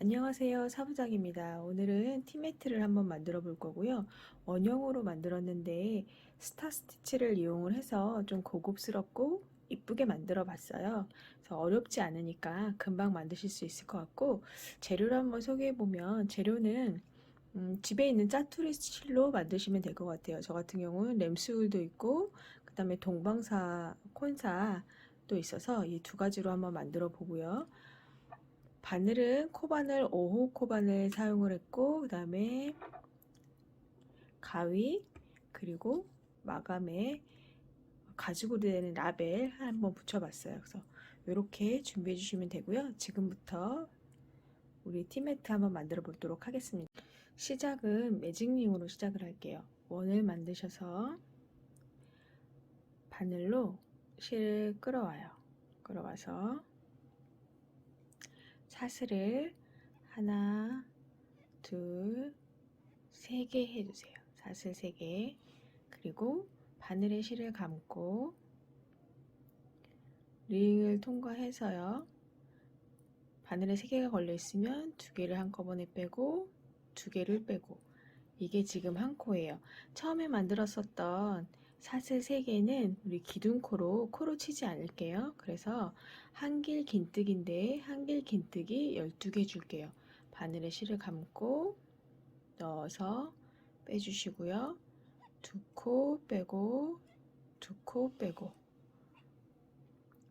안녕하세요. 사부장입니다. 오늘은 티매트를 한번 만들어 볼 거고요. 원형으로 만들었는데 스타 스티치를 이용을 해서 좀 고급스럽고 이쁘게 만들어 봤어요. 그래서 어렵지 않으니까 금방 만드실 수 있을 것 같고 재료를 한번 소개해 보면 재료는 음, 집에 있는 짜투리 실로 만드시면 될 것 같아요. 저 같은 경우는 램스울도 있고 그 다음에 동방사 콘사도 있어서 이 두 가지로 한번 만들어 보고요. 바늘은 코바늘 5호 코바늘 사용을 했고 그 다음에 가위 그리고 마감에 가지고 되는 라벨 한번 붙여봤어요. 그래서 이렇게 준비해 주시면 되고요. 지금부터 우리 티매트 한번 만들어 보도록 하겠습니다. 시작은 매직링으로 시작을 할게요. 원을 만드셔서 바늘로 실을 끌어와요. 끌어와서 사슬을 하나, 둘, 세 개 해주세요. 사슬 세 개. 그리고 바늘에 실을 감고 링을 통과해서요. 바늘에 세 개가 걸려 있으면 두 개를 한꺼번에 빼고 두 개를 빼고 이게 지금 한 코예요. 처음에 만들었었던 사슬 3개는 우리 기둥코로 코로 치지 않을게요. 그래서 한길 긴뜨기인데 한길 긴뜨기 12개 줄게요. 바늘에 실을 감고 넣어서 빼주시고요. 두 코 빼고 두 코 빼고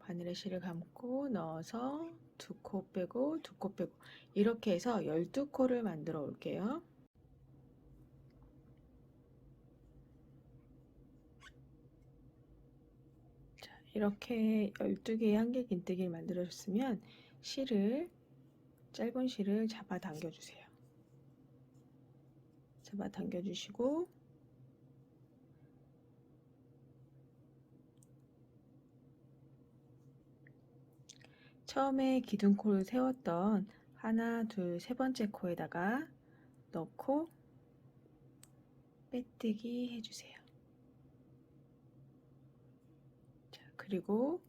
바늘에 실을 감고 넣어서 두 코 빼고 두 코 빼고 이렇게 해서 12코를 만들어 올게요. 이렇게 12개의 한길 긴뜨기를 만들어줬으면 실을 짧은 실을 잡아 당겨 주세요. 잡아 당겨 주시고 처음에 기둥코를 세웠던 하나, 둘, 세 번째 코에다가 넣고 빼뜨기 해주세요. 그리고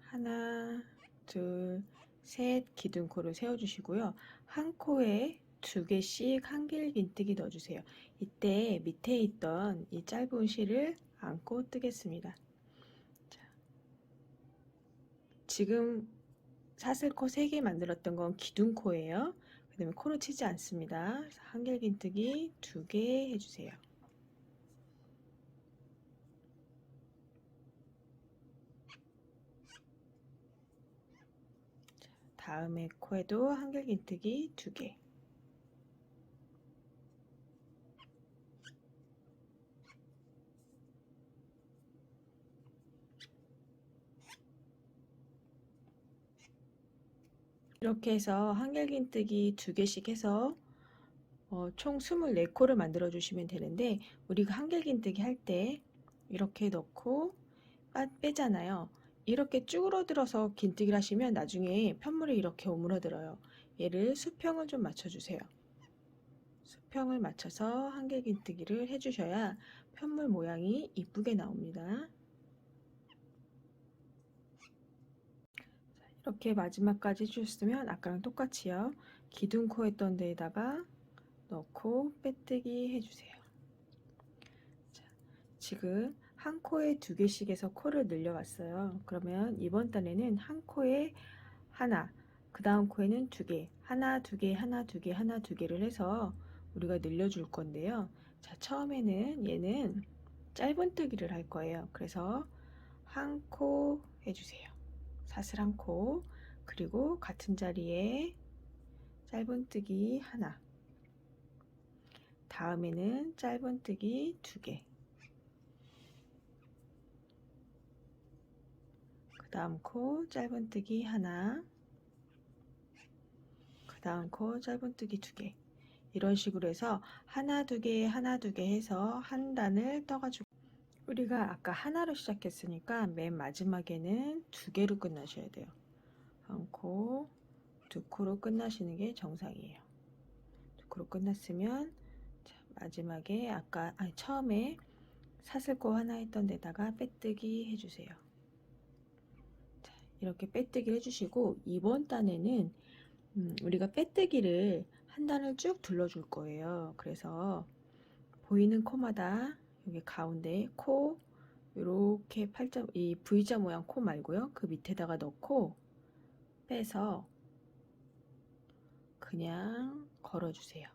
하나, 둘, 셋 기둥코를 세워주시고요. 한 코에 두 개씩 한길 긴뜨기 넣어주세요. 이때 밑에 있던 이 짧은 실을 안고 뜨겠습니다. 자, 지금 사슬코 3개 만들었던 건 기둥코예요. 그 다음에 코를 치지 않습니다. 한길 긴뜨기 2개 해주세요. 다음에 코에도 한길 긴뜨기 2개 이렇게 해서 한길 긴뜨기 2개씩 해서 어, 총 24코를 만들어 주시면 되는데 우리가 한길 긴뜨기 할 때 이렇게 넣고 빼잖아요. 이렇게 쭈그러들어서 긴뜨기를 하시면 나중에 편물이 이렇게 오므러들어요. 얘를 수평을 좀 맞춰주세요. 수평을 맞춰서 한길 긴뜨기를 해주셔야 편물 모양이 이쁘게 나옵니다. 이렇게 마지막까지 해주셨으면 아까랑 똑같이요. 기둥코 했던 데에다가 넣고 빼뜨기 해주세요. 자, 지금 한 코에 두 개씩 해서 코를 늘려왔어요. 그러면 이번 단에는 한 코에 하나, 그 다음 코에는 두 개, 하나, 두 개, 하나, 두 개, 하나, 두 개를 해서 우리가 늘려줄 건데요. 자, 처음에는 얘는 짧은뜨기를 할 거예요. 그래서 한 코 해주세요. 사슬 한 코, 그리고 같은 자리에 짧은뜨기 하나, 다음에는 짧은뜨기 두 개, 그 다음 코 짧은뜨기 하나. 그 다음 코 짧은뜨기 두 개. 이런 식으로 해서 하나 두 개 하나 두 개 해서 한 단을 떠가지고. 우리가 아까 하나로 시작했으니까 맨 마지막에는 두 개로 끝나셔야 돼요. 한 코, 두 코로 끝나시는 게 정상이에요. 두 코로 끝났으면 자, 마지막에 아까 아니, 처음에 사슬코 하나 했던 데다가 빼뜨기 해주세요 이렇게 빼뜨기를 해주시고 이번 단에는 음, 우리가 빼뜨기를 한 단을 쭉 둘러줄 거예요. 그래서 보이는 코마다 여기 가운데 코 이렇게 팔자 이 V자 모양 코 말고요. 그 밑에다가 넣고 빼서 그냥 걸어주세요.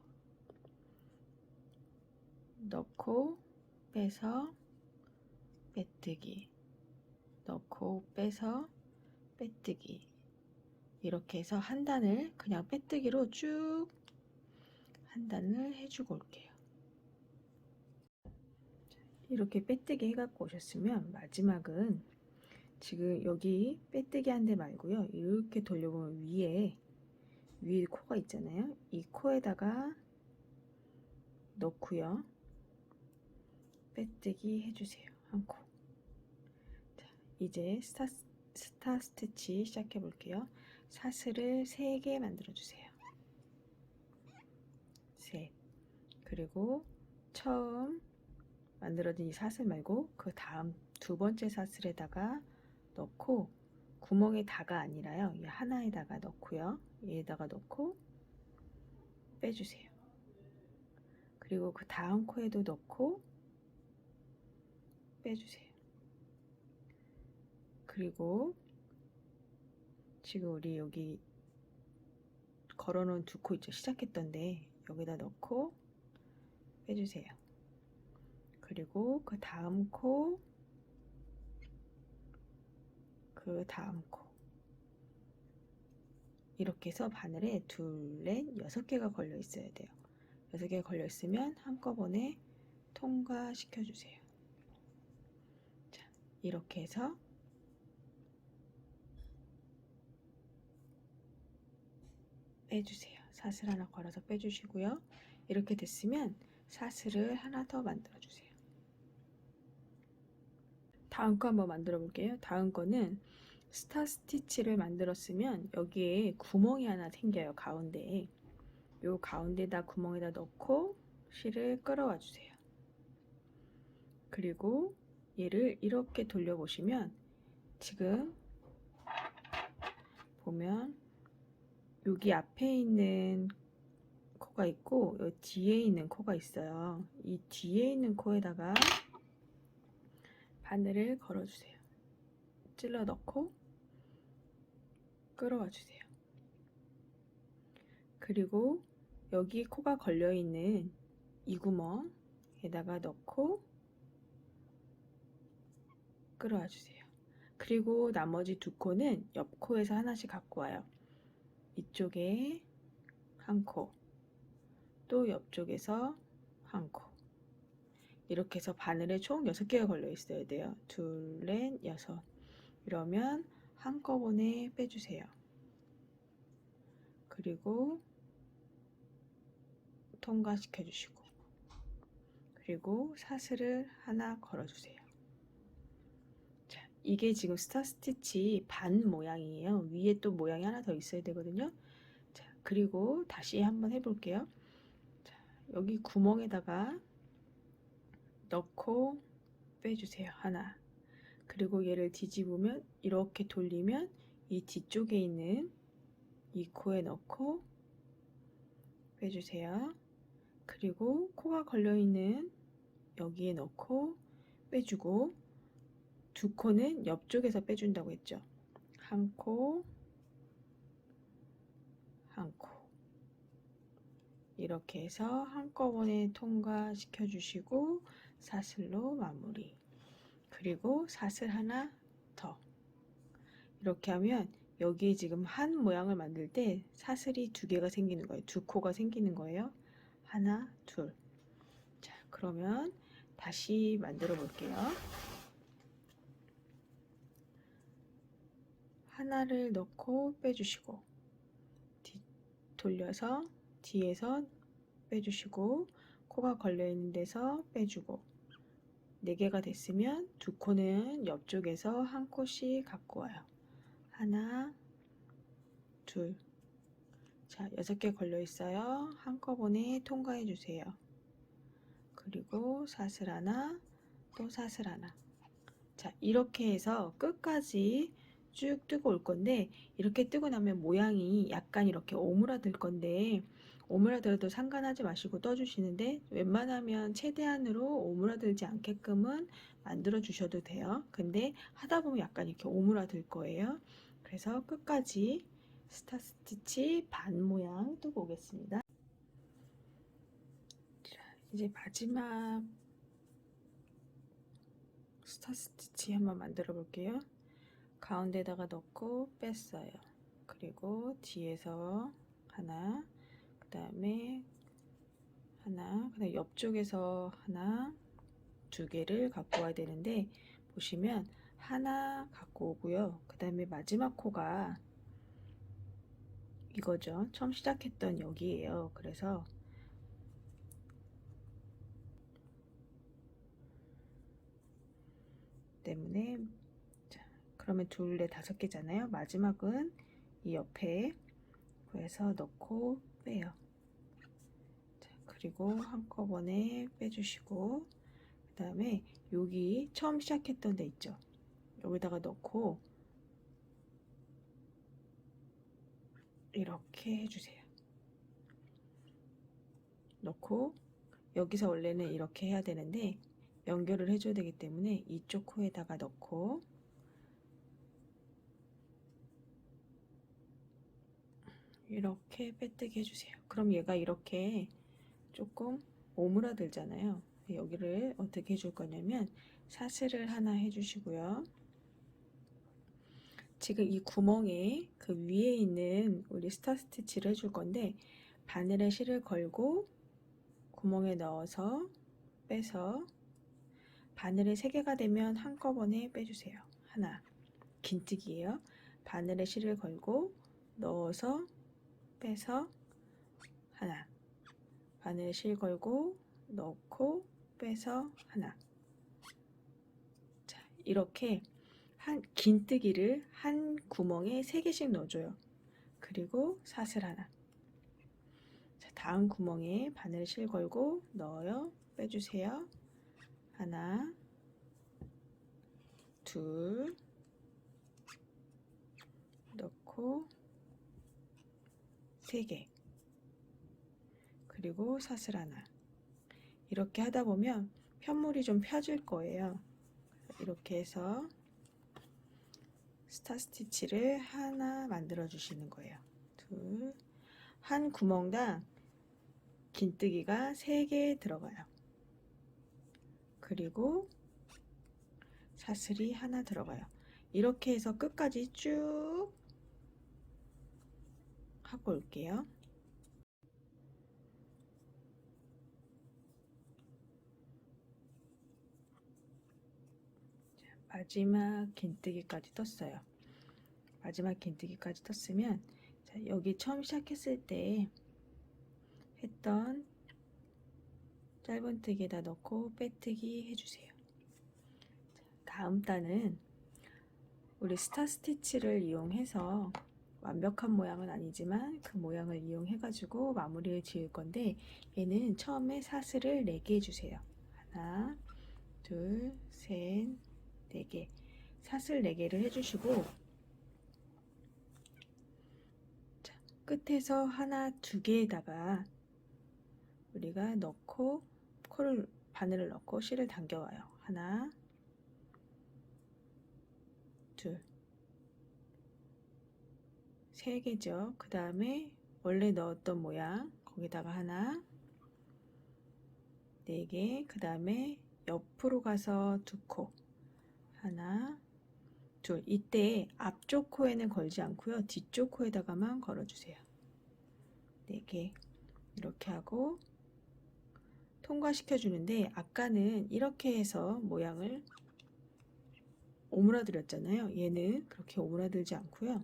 넣고 빼서 빼뜨기 넣고 빼서 빼뜨기 이렇게 해서 한 단을 그냥 빼뜨기로 쭉 한 단을 해주고 올게요. 이렇게 빼뜨기 해갖고 오셨으면 마지막은 지금 여기 빼뜨기 한 대 말고요. 이렇게 돌려보면 위에 위에 코가 있잖아요. 이 코에다가 넣고요. 빼뜨기 해주세요. 한 코. 자, 이제 스타, 스타 스티치 시작해 볼게요. 사슬을 3개 만들어 주세요. 셋. 그리고 처음 만들어진 이 사슬 말고 그 다음 두 번째 사슬에다가 넣고 구멍에 다가 아니라요. 이 하나에다가 넣고요. 얘에다가 넣고 빼주세요. 그리고 그 다음 코에도 넣고 빼주세요. 그리고 지금 우리 여기 걸어놓은 두 코 있죠? 시작했던데 여기다 넣고 빼주세요. 그리고 그 다음 코, 그 다음 코. 이렇게 해서 바늘에 둘, 넷, 여섯 개가 걸려 있어야 돼요. 여섯 개가 걸려 있으면 한꺼번에 통과시켜 주세요. 자, 이렇게 해서 빼주세요. 사슬 하나 걸어서 빼주시고요. 이렇게 됐으면 사슬을 하나 더 만들어 주세요. 다음 거 한번 만들어 볼게요. 다음 거는 스타 스티치를 만들었으면 여기에 구멍이 하나 생겨요. 가운데에. 요 가운데다 구멍에다 넣고 실을 끌어와 주세요. 그리고 얘를 이렇게 돌려보시면 지금 보면 여기 앞에 있는 코가 있고 여기 뒤에 있는 코가 있어요. 이 뒤에 있는 코에다가 바늘을 걸어주세요. 찔러 넣고 끌어와 주세요. 그리고 여기 코가 걸려 있는 이 구멍에다가 넣고 끌어와 주세요. 그리고 나머지 두 코는 옆 코에서 하나씩 갖고 와요. 이쪽에 한 코, 또 옆쪽에서 한 코. 이렇게 해서 바늘에 총 6개가 걸려 있어야 돼요. 둘, 넷, 여섯. 이러면 한꺼번에 빼주세요. 그리고 통과시켜 주시고 그리고 사슬을 하나 걸어주세요. 자, 이게 지금 스타 스티치 반 모양이에요. 위에 또 모양이 하나 더 있어야 되거든요. 자, 그리고 다시 한번 해볼게요. 자, 여기 구멍에다가 넣고 빼주세요. 하나. 그리고 얘를 뒤집으면 이렇게 돌리면 이 뒤쪽에 있는 이 코에 넣고 빼주세요. 그리고 코가 걸려있는 여기에 넣고 빼주고 두 코는 옆쪽에서 빼준다고 했죠. 한 코, 한 코. 이렇게 해서 한꺼번에 통과시켜 주시고 사슬로 마무리. 그리고 사슬 하나 더. 이렇게 하면 여기에 지금 한 모양을 만들 때 사슬이 두 개가 생기는 거예요. 두 코가 생기는 거예요. 하나, 둘. 자, 그러면 다시 만들어 볼게요. 하나를 넣고 빼주시고, 뒤, 돌려서 뒤에서 빼주시고, 코가 걸려 있는 데서 빼주고, 네 개가 됐으면 두 코는 옆쪽에서 한 코씩 갖고 와요. 하나, 둘. 자, 여섯 개 걸려 있어요. 한꺼번에 통과해 주세요. 그리고 사슬 하나, 또 사슬 하나. 자, 이렇게 해서 끝까지 쭉 뜨고 올 건데 이렇게 뜨고 나면 모양이 약간 이렇게 오므라들 건데 오므라들어도 상관하지 마시고 떠주시는데 웬만하면 최대한으로 오므라들지 않게끔은 만들어 주셔도 돼요. 근데 하다 보면 약간 이렇게 오므라들 거예요. 그래서 끝까지 스타 스티치 반 모양 뜨고 오겠습니다. 자, 이제 마지막 스타 스티치 한번 만들어 볼게요. 가운데다가 넣고 뺐어요. 그리고 뒤에서 하나, 그 다음에 하나, 그 다음에 옆쪽에서 하나, 두 개를 갖고 와야 되는데 보시면 하나 갖고 오고요. 그 다음에 마지막 코가 이거죠. 처음 시작했던 여기에요. 그래서 때문에 자, 그러면 둘에 다섯 개잖아요. 마지막은 이 옆에 구해서 넣고 빼요. 자, 그리고 한꺼번에 빼주시고 그 다음에 여기 처음 시작했던 데 있죠. 여기다가 넣고 이렇게 해주세요. 넣고 여기서 원래는 이렇게 해야 되는데 연결을 해줘야 되기 때문에 이쪽 코에다가 넣고 이렇게 빼뜨기 해주세요. 그럼 얘가 이렇게 조금 오므라들잖아요. 여기를 어떻게 해줄 거냐면 사슬을 하나 해주시고요. 지금 이 구멍에 그 위에 있는 우리 스타 스티치를 해줄 건데 바늘에 실을 걸고 구멍에 넣어서 빼서 바늘에 3개가 되면 한꺼번에 빼주세요. 하나 긴뜨기예요. 바늘에 실을 걸고 넣어서 빼서 하나 바늘에 실 걸고 넣고 빼서 하나 자 이렇게 한 긴뜨기를 한 구멍에 3개씩 넣어줘요. 그리고 사슬 하나 자 다음 구멍에 바늘 실 걸고 넣어요. 빼주세요. 하나, 둘, 넣고 세 개, 그리고 사슬 하나. 이렇게 하다 보면 편물이 좀 펴질 거예요. 이렇게 해서 스타 스티치를 하나 만들어 주시는 거예요. 둘, 한 구멍당 긴뜨기가 3개 들어가요. 그리고 사슬이 하나 들어가요. 이렇게 해서 끝까지 쭉 하고 올게요. 자, 마지막 긴뜨기까지 떴어요. 마지막 긴뜨기까지 떴으면 자, 여기 처음 시작했을 때 했던 짧은뜨기에다 넣고 빼뜨기 해주세요. 다음 단은 우리 스타 스티치를 이용해서 완벽한 모양은 아니지만 그 모양을 이용해 가지고 마무리를 지을 건데 얘는 처음에 사슬을 4개 해주세요. 하나 둘셋 4개 사슬 4개를 해주시고 자, 끝에서 하나 두 개에다가 우리가 넣고 코를 바늘을 넣고 실을 당겨와요. 하나, 둘, 세 개죠. 그 다음에 원래 넣었던 모양 거기다가 하나, 네 개. 그 다음에 옆으로 가서 두 코, 하나, 둘. 이때 앞쪽 코에는 걸지 않고요. 뒤쪽 코에다가만 걸어주세요. 네 개. 이렇게 하고 통과시켜 주는데 아까는 이렇게 해서 모양을 오므라들였잖아요. 얘는 그렇게 오므라들지 않고요.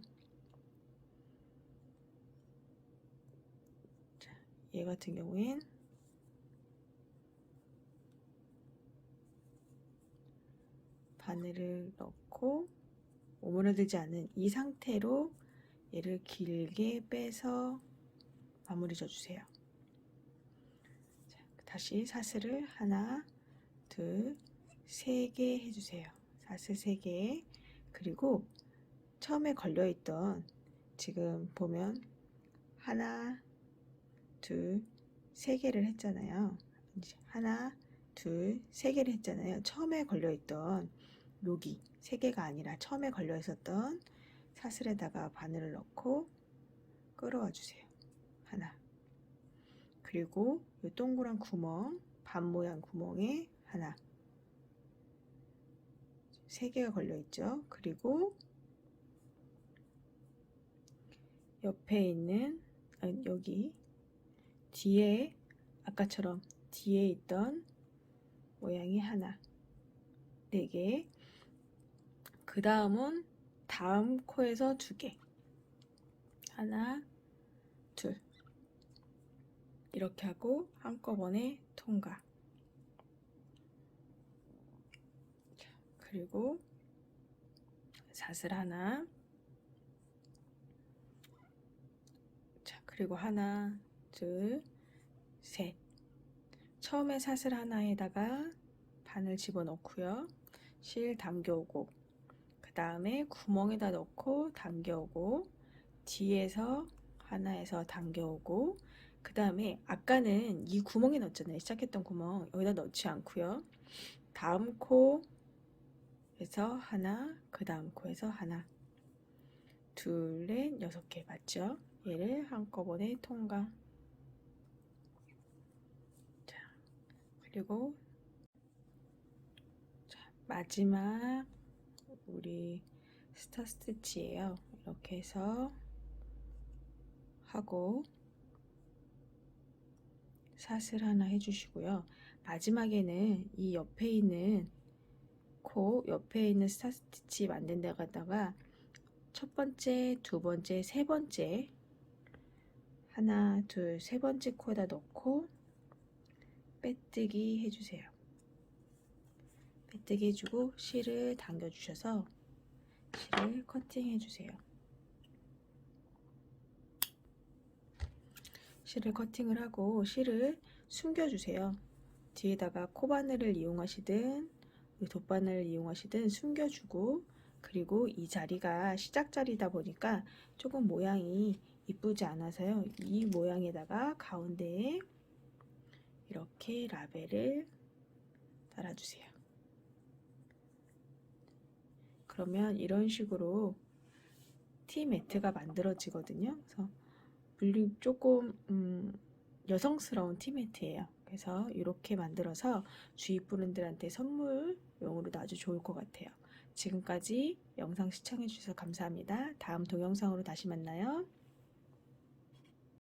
자, 얘 같은 경우엔 바늘을 넣고 오므라들지 않은 이 상태로 얘를 길게 빼서 마무리 져주세요. 다시 사슬을 하나, 둘, 세 개 해주세요. 사슬 세 개. 그리고 처음에 걸려있던 지금 보면 하나, 둘, 세 개를 했잖아요. 하나, 둘, 세 개를 했잖아요. 처음에 걸려있던 여기 세 개가 아니라 처음에 걸려 있었던 사슬에다가 바늘을 넣고 끌어와 주세요. 하나. 그리고 이 동그란 구멍, 반 모양 구멍에 하나. 세 개가 걸려 있죠. 그리고 옆에 있는 아니, 여기 뒤에 아까처럼 뒤에 있던 모양이 하나. 네 개. 그 다음은 다음 코에서 두 개. 하나, 둘. 이렇게 하고 한꺼번에 통과. 자, 그리고 사슬 하나. 자, 그리고 하나, 둘, 셋. 처음에 사슬 하나에다가 바늘 집어넣고요. 실 당겨오고 그 다음에 구멍에다 넣고 당겨오고 뒤에서 하나에서 당겨오고 그 다음에 아까는 이 구멍에 넣었잖아요. 시작했던 구멍 여기다 넣지 않고요. 다음 코에서 하나 그 다음 코에서 하나 둘, 넷, 여섯 개 맞죠? 얘를 한꺼번에 통과 자 그리고 자, 마지막 우리 스타 스티치예요. 이렇게 해서 하고 사슬 하나 해주시고요. 마지막에는 이 옆에 있는 코 옆에 있는 스타 스티치 만든 데다가 첫 번째, 두 번째, 세 번째 하나, 둘, 세 번째 코에다 넣고 빼뜨기 해주세요. 빼뜨기 해주고 실을 당겨주셔서 실을 커팅해주세요. 실을 커팅을 하고 실을 숨겨주세요. 뒤에다가 코바늘을 이용하시든 돗바늘을 이용하시든 숨겨주고 그리고 이 자리가 시작 자리다 보니까 조금 모양이 이쁘지 않아서요. 이 모양에다가 가운데에 이렇게 라벨을 달아주세요. 그러면 이런 식으로 티 매트가 만들어지거든요. 그래서 물리 조금 음, 여성스러운 티 매트예요. 그래서 이렇게 만들어서 주위 분들한테 선물용으로도 아주 좋을 것 같아요. 지금까지 영상 시청해 주셔서 감사합니다. 다음 동영상으로 다시 만나요.